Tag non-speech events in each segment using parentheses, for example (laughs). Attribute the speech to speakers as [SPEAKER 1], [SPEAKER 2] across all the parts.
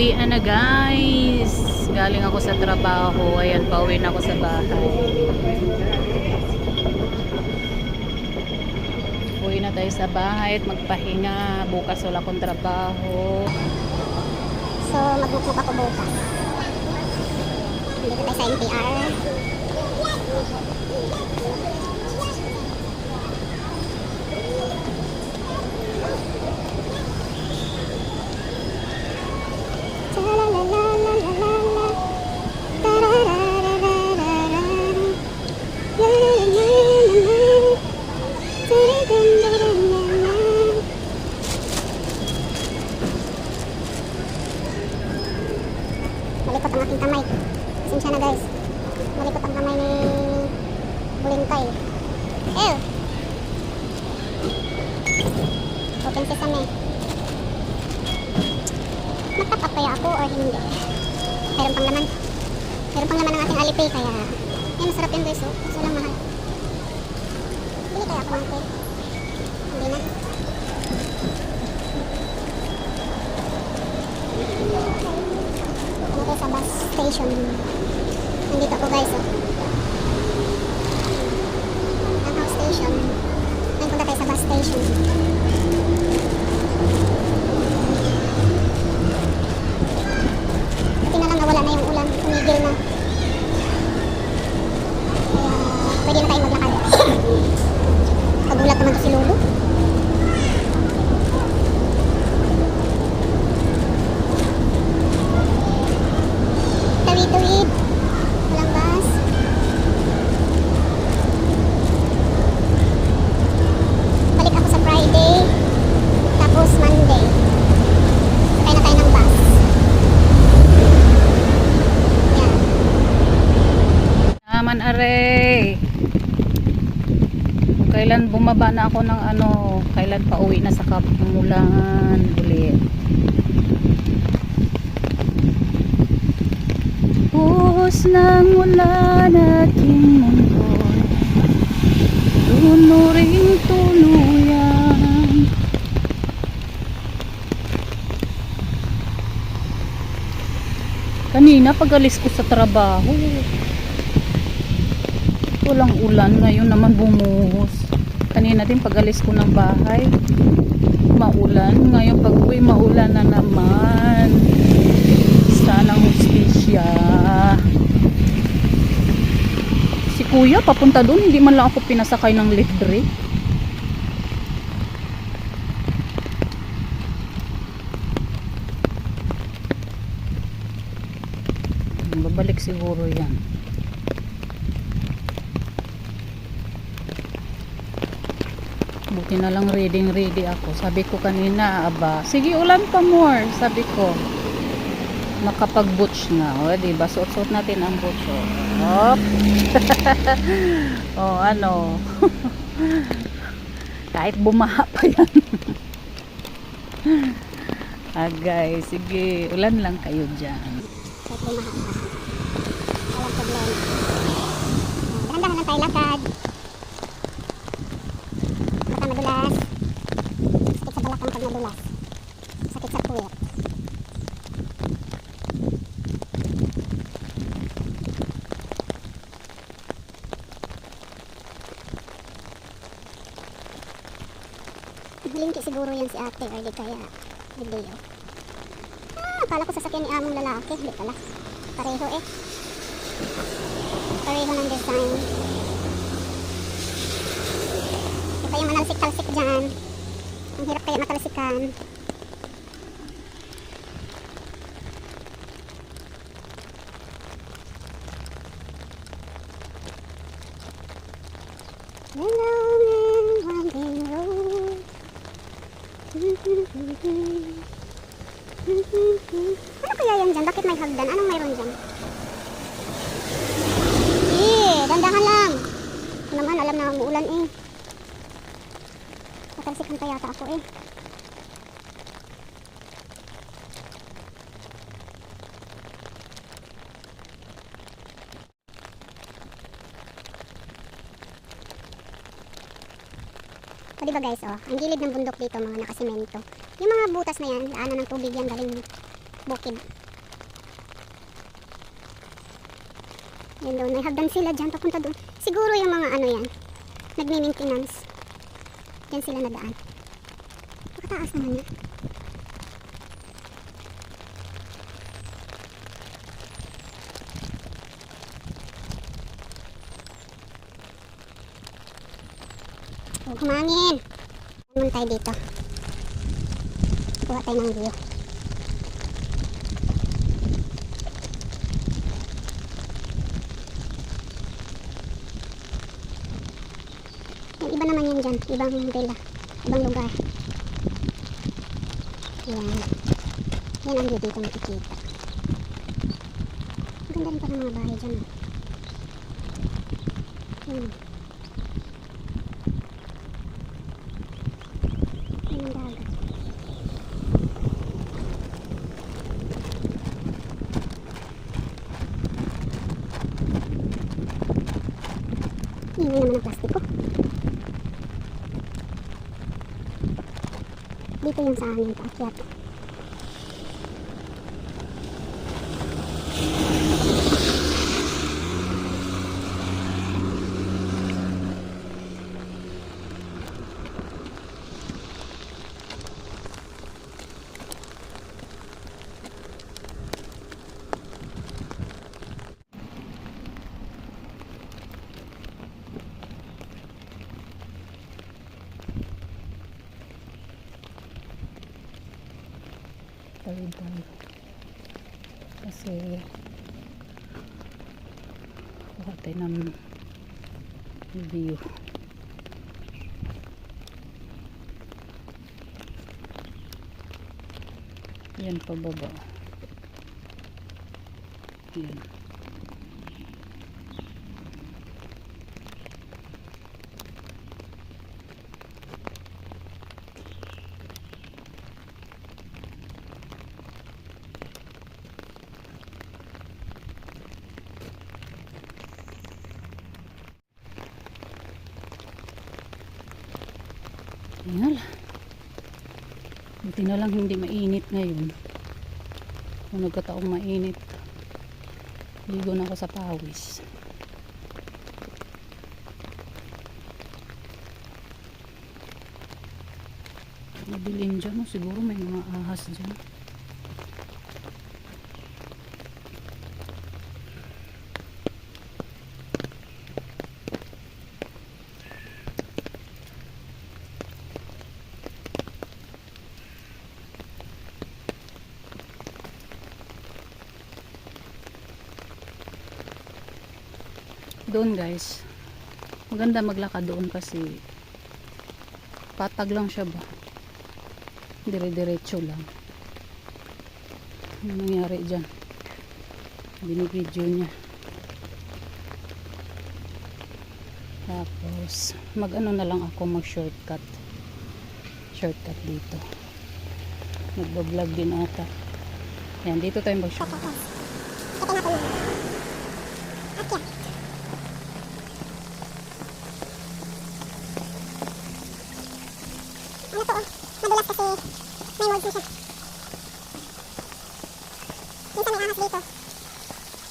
[SPEAKER 1] Uwi na guys. Galing ako sa trabaho. Ayan, pauwi na ako sa bahay. Uwi na tayo sa bahay at magpahinga. Bukas wala akong trabaho.
[SPEAKER 2] So, magbukbuk ako bukas. Dito tayo sa NPR. Meron pang laman. Meron pang laman ng ating alipay kaya eh masarap yun guys oh. Kaso lang mahal. Pili kaya ako ng cake. Hindi na. Tayo sa bus station. Nandito ako guys oh. Ang station. Punta tayo sa bus station. Buti na lang nawala na yung ulan. Tumigil na. Kaya pwede na tayong maglakad. Pagulat naman to si Lolo. Tawid-tawid. Walang bus. Balik ako sa Friday. Tapos Monday. Sakay na tayo ng bus. Yan.
[SPEAKER 1] Naman are. Kailan bumaba na ako ng ano, kailan pa uwi na sa Kamulan ulit. Buhos ng ulan ating mundo Tunuring tuluyan Kanina pag alis ko sa trabaho walang ulan ngayon naman bumuhos kanina din pag alis ko ng bahay maulan. Ngayon pag uwi maulan na naman. Sanang hustisya. Si kuya papunta doon hindi man lang ako pinasakay ng libre babalik siguro yan Buti na lang reading ready ako. Sabi ko kanina, aba, sige ulan pa more, sabi ko. Nakapag-butch nga, o, di ba? Suot-suot natin ang butch, o. Hop. (laughs) o, ano. (laughs) Kahit bumaha pa yan. (laughs) Agay, sige, ulan lang kayo dyan.
[SPEAKER 2] Kahit bumaha pa. Walang problema. Dahan-dahan lang tayo lakad. Baka madulas. Sakit sa balakang pag madulas. Sakit sa puwet. Linki siguro yan si ate or di kaya video. Ah, akala ko sasakyan ni among lalaki. Hindi pala. Pareho eh. Pareho ng design. Ito yung manalsik-talsik dyan. Ang hirap kaya matalsikan. The long and winding road. Ano kaya yan dyan? Bakit may hagdan? Anong mayroon dyan? Eh, dandahan lang. Naman, alam na umuulan eh. Matalsikan pa yata ako eh. O diba guys, oh, ang gilid ng bundok dito mga nakasimento. Yung mga butas na yan, daanan ng tubig yan galing bukid. Yan doon, may hagdan sila dyan, papunta doon. Siguro yung mga ano yan, nagmi-maintenance. Yan sila nadaan. Nakataas naman yan. Huwag humangin. Naman tayo dito. Kuha tayo ng view. Yan dyan. Ibang villa. Ibang lugar. Yan. Yan ang view dito makikita. Ang ganda rin pala mga bahay dyan. ah. Yan. Yan ang dagat. Ingay naman ang plastiko. Dito yung sa amin, paakyat.
[SPEAKER 1] Tayo. Kasi kuha tayo ng view. Yan pababa. Yan. Ayan. Buti na lang hindi mainit ngayon. Kung nagkataong mainit, ligo na ako sa pawis. Mabilin dyan, siguro may mga ahas dyan. Doon guys, maganda maglakad doon kasi patag lang siya ba. Dire-diretso lang. Ano nangyari dyan? Binibidyo niya. Tapos, mag-ano na lang ako mag-shortcut. Shortcut dito. Nagbablog din ata. Yan, dito tayo mag-shortcut.
[SPEAKER 2] Ito Madulas kasi may mold siya. Minsan may ahas dito.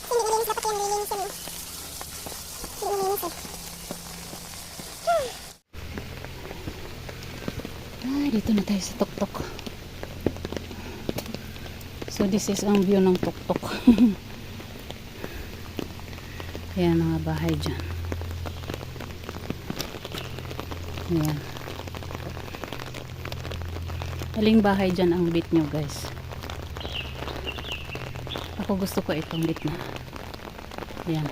[SPEAKER 2] Hindi nilinis dapat yan, nilinis yun. eh. Hindi nilinis eh.
[SPEAKER 1] Ay, dito na tayo sa tuktok. So, this is ang view ng tuktok. (laughs) Ayan, mga bahay dyan. Ayan. Aling bahay dyan ang bit nyo, guys. Ako gusto ko itong bit na. Ayan.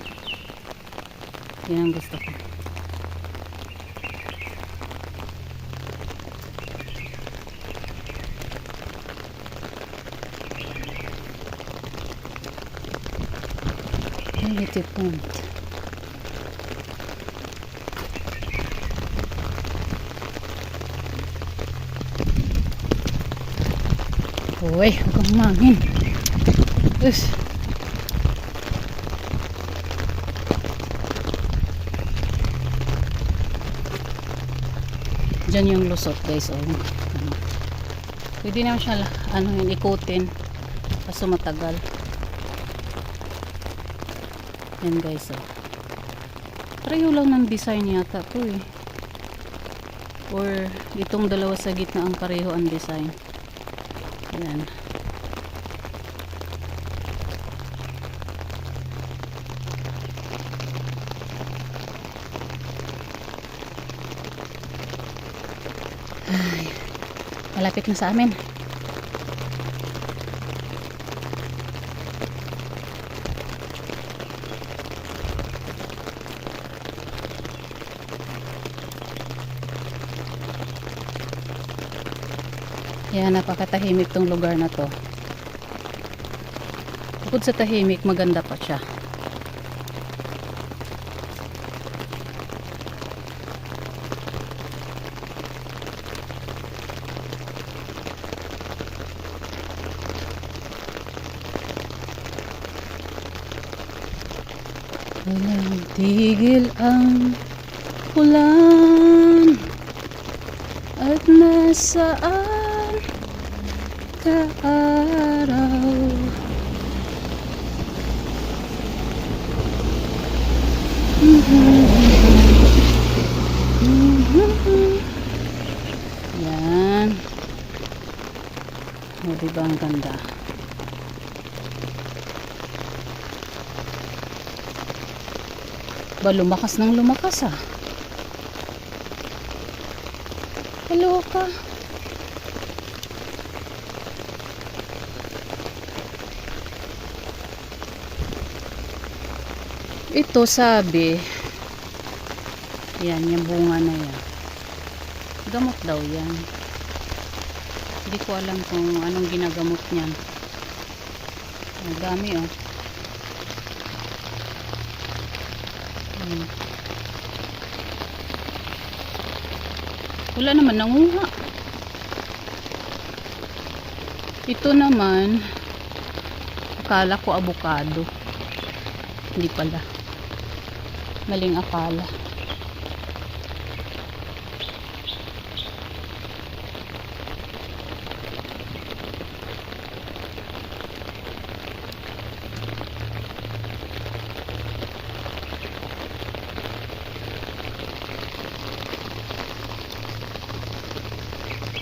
[SPEAKER 1] Yan ang gusto ko. Unity point. Uy, huwag kang mangin. Us. Diyan yung lusot guys. Oh. Pwede naman siya ano, ikutin. Kaso matagal. Yan guys, oh. Pareho lang ng design yata to eh. Or itong dalawa sa gitna ang pareho ang design. Yan. Ay, malapit na sa amin. Yan, napakatahimik tong lugar na to. Bukod sa tahimik, maganda pa siya. Walang tigil ang ulan at nasaan ka araw Yan. O, diba ang ganda? Ba, lumakas ng lumakas ah. Hello ka. Ito sabi, yan, yung bunga na yan. Gamot daw yan. Hindi ko alam kung anong ginagamot niyan. Ang dami oh. Hmm. Wala naman nanguha. Ito naman, akala ko avocado. Hindi pala. Maling akala.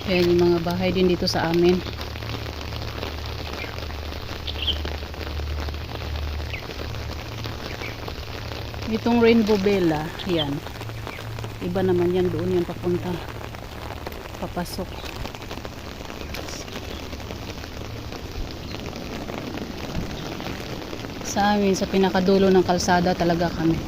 [SPEAKER 1] Ayan yung mga bahay din dito sa amin. Itong rainbow bella, yan. Iba naman yan doon yan papunta. Papasok. Sa amin, sa pinakadulo ng kalsada talaga kami.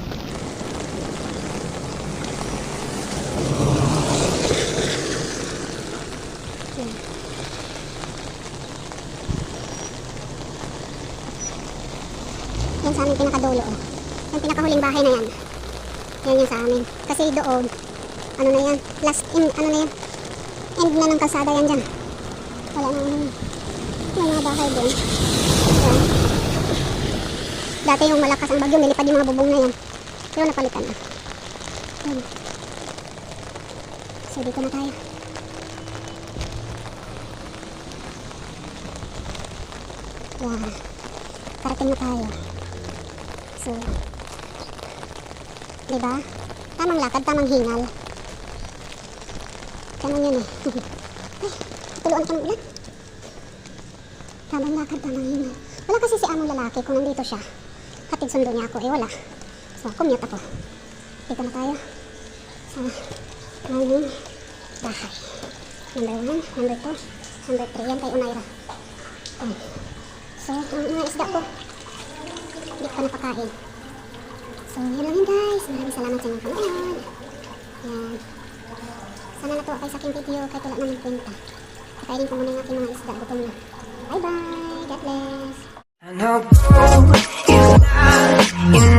[SPEAKER 2] Yan sa amin pinakadulo. Oh. Yung pinakahuling bahay na yan. Yan yung sa amin. Kasi doon, ano na yan, last in, ano na yan, end na ng kalsada yan dyan. Wala na ano. May mga bahay doon. Yan. Dati yung malakas ang bagyo, nilipad yung mga bubong na yan. Pero napalitan na. Yan. So dito na tayo. Yan. Parating na tayo. So, di ba? Tamang lakad, tamang hingal. Ganun yun eh. (laughs) Ay, tuluan ka ng ulan. Tamang lakad, tamang hingal. Wala kasi si among lalaki kung nandito siya. Hatid sundo niya ako, eh wala. So, commute ako. Dito na tayo. Sa aming bahay. Number one, number two, number three. Yan kay Unaira. Ayan. So, ang mga isda ko, hindi ko napakain. So, yun lang yun guys. Maraming salamat sa inyong panonood. Yan. Sana natuwa kayo sa aking video kahit wala naman kwenta. Kakainin ko muna yung aking mga isda. Gutom na. Bye-bye. God bless.
[SPEAKER 3] I know you're